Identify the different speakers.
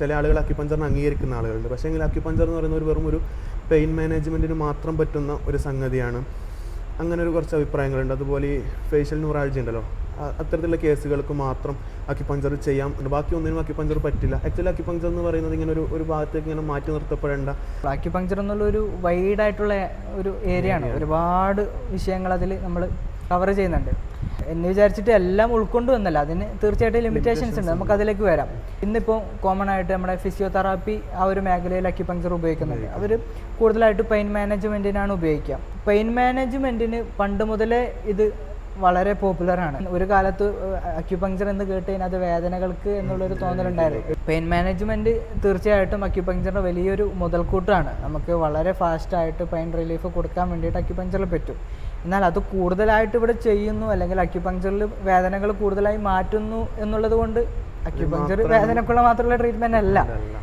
Speaker 1: ചില ആളുകൾ അക്യുപഞ്ചറിനെ അംഗീകരിക്കുന്ന ആളുകളുണ്ട്. പക്ഷേ എങ്കിൽ അക്യുപഞ്ചർ എന്ന് പറയുന്ന ഒരു വെറും ഒരു പെയിൻ മാനേജ്മെന്റിന് മാത്രം പറ്റുന്ന ഒരു സംഗതിയാണ്. അങ്ങനെ ഒരു കുറച്ച് അഭിപ്രായങ്ങളുണ്ട്. അതുപോലെ ഈ ഫേഷ്യൽ ന്യൂറാൾജി ഉണ്ടല്ലോ. അത്തരത്തിലുള്ള കേസുകൾക്ക് മാത്രം അക്യുപഞ്ചർ ചെയ്യാം. ബാക്കി ഒന്നിനും അക്യുപഞ്ചർ പറ്റില്ല. ആക്ച്വലി അക്യുപഞ്ചർ എന്ന് പറയുന്നത് ഇങ്ങനെ ഒരു ഒരു ഭാഗത്തേക്ക് ഇങ്ങനെ മാറ്റി നിർത്തപ്പെടേണ്ട.
Speaker 2: അക്യുപഞ്ചർ എന്നുള്ള ഒരു വൈഡ് ആയിട്ടുള്ള ഒരു ഏരിയ ആണ്. ഒരുപാട് വിഷയങ്ങൾ അതിൽ നമ്മൾ കവർ ചെയ്യുന്നുണ്ട്. എന്ന് വിചാരിച്ചിട്ട് എല്ലാം ഉൾക്കൊണ്ട് വന്നല്ല. അതിന് തീർച്ചയായിട്ടും ലിമിറ്റേഷൻസ് ഉണ്ട്. നമുക്ക് അതിലേക്ക് വരാം. ഇന്നിപ്പോൾ കോമൺ ആയിട്ട് നമ്മുടെ ഫിസിയോതെറാപ്പി ആ ഒരു മേഖലയിൽ അക്യുപങ്ചർ ഉപയോഗിക്കുന്നുണ്ട്. അവർ കൂടുതലായിട്ട് പെയിൻ മാനേജ്മെന്റിനാണ് ഉപയോഗിക്കുക. പെയിൻ മാനേജ്മെന്റിന് പണ്ട് മുതലേ ഇത് വളരെ പോപ്പുലറാണ് ഒരു കാലത്ത് അക്യുപങ്ചർ എന്ന് കേട്ട് കഴിഞ്ഞാൽ അത് വേദനകൾക്ക് എന്നുള്ളൊരു തോന്നലുണ്ടായിരുന്നു പെയിൻ മാനേജ്മെന്റ് തീർച്ചയായിട്ടും അക്യുപങ്ചറിന്റെ വലിയൊരു മുതൽക്കൂട്ടാണ്. നമുക്ക് വളരെ ഫാസ്റ്റായിട്ട് പെയിൻ റിലീഫ് കൊടുക്കാൻ വേണ്ടിയിട്ട് അക്യുപങ്ചറിൽ പറ്റും. എന്നാൽ അത് കൂടുതലായിട്ട് ഇവിടെ ചെയ്യുന്നു അല്ലെങ്കിൽ അക്യുപങ്ചറിൽ വേദനകൾ കൂടുതലായി മാറ്റുന്നു എന്നുള്ളത് കൊണ്ട് അക്യുപങ്ചർ വേദനക്കുള്ള മാത്രമുള്ള ട്രീറ്റ്മെന്റ് അല്ല
Speaker 1: അല്ല.